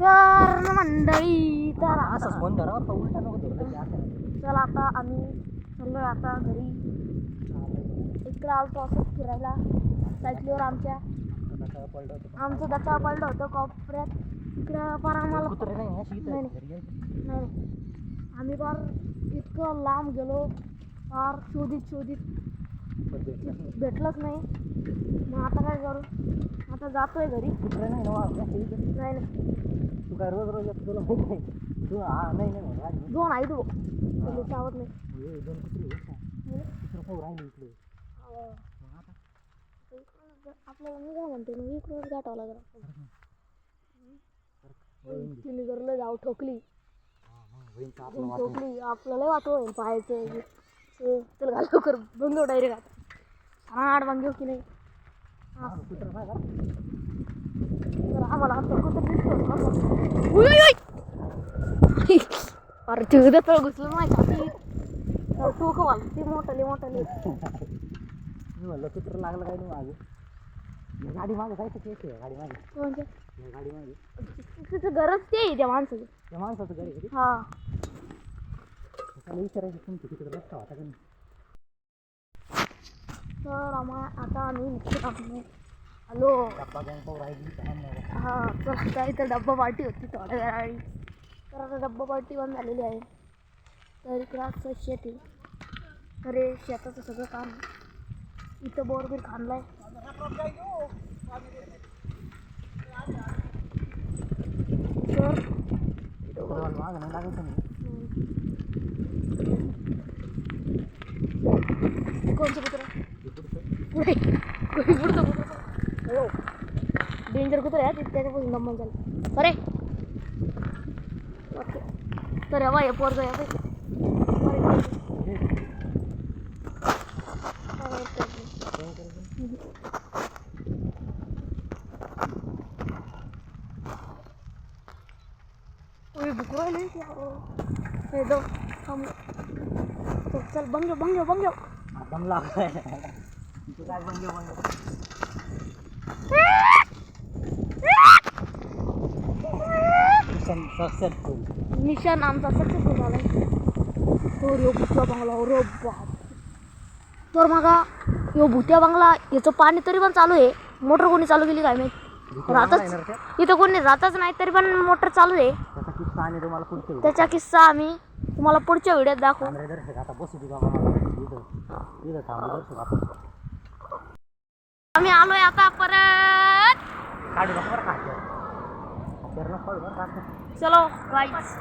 तर मंडळी तर असंच फोन धरा उलटा नको. चला आता आम्ही चाललोय आता घरी. इकडं आलतो असंच फिरायला. सायकलीवर आमच्या. आमचं दचा पडलं होतं कोपऱ्यात. इकडं फार आम्हाला नाही नाही, आम्ही फार इतकं लांब गेलो. फार शोधित शोधित. भेटलंच नाही. मग आता काय करू? आता जातोय घरी. नाही नाही. तू काय रोज रोज येतो तुला माहीत नाही तू हा नाही नाही राहिली. दोन आहे तू. पहिले चावत नाही. हे दोन कुत्रे आहेत का? नाही. कुत्रं पाहू राहिले इकडे. अं, मग आता? इकडूनच जा- आपल्याला मी काय म्हणते? मग इकडूनच गाठावं लागेल. होईन बी. तिने जर लय जाऊ ठोकली. हा, मग होईन तर आपलं वाटून. ठोकली. आपल्याला वाटव होईल पाहायचं हे. हे, चल घाल लवकर. बंद डायरेक्ट आता. बंद घेऊ की नाही? हा, कुत्रं नाही का? तर आम्हाला आता कुठं दिसतो. अरे ते तळ घुसलं माझ्या छातीत टोक वाल ते मोठाले मोठाले म्हणलं कुत्रं लागलं काय नाही मागे गाडी मागे जायचं केस आहे गाडी मागे गाडी मागे तिचं गरज ते आहे त्या माणसाची त्या माणसाचं किती हा त्याला विचारायचं तुमची तिकडे रस्ता होता का नाही तर आम्हा आता आम्ही हॅलो. डब्बा पाहू राहिली हा तर आता इथं डब्बा पार्टी होती थोड्या वेळाने. तर आता डब्बा पार्टी बंद झालेली आहे. तर इकडं असं शेत. आहे तर हे शेताचं सगळं काम. आहे. इथं बोरबीर खांदलाय तर कुत्रं मागं नाही. लागायचं नाही कोणचं कुत्र हे पुढचं पुढे पुढे पुढचं कुत्र हो डेंजर कुत्र आहे ते दमन झालं. अरे! ओके. तर हवा हे पोरग आहे हे, दो थांब तो चल बंग बंग बंग हा, दम लागलाय तू काय बंग बंग मिशन सक्सेसफुल मिशन आमचा सक्सेसफुल झालाय. तो रो भुत्या बंगला रो बाप. तर मग यो भुत्या बंगला याचं पाणी तरी पण चालू आहे. मोटर कोणी चालू केली काय माहीत? राहतच इथं कोणी राहतच नाही तरी पण मोटर चालू आहे. त्याचा किस्सा आणि तुम्हाला त्याचा किस्सा आम्ही तुम्हाला पुढच्या व्हिडिओत दाखवू. दर्शक आता बसू दे बाबा मला इथं इथं थांबू दर्शक आपण. आम्ही आलोय आता परत. काढू नको बरं. Se loh, guys.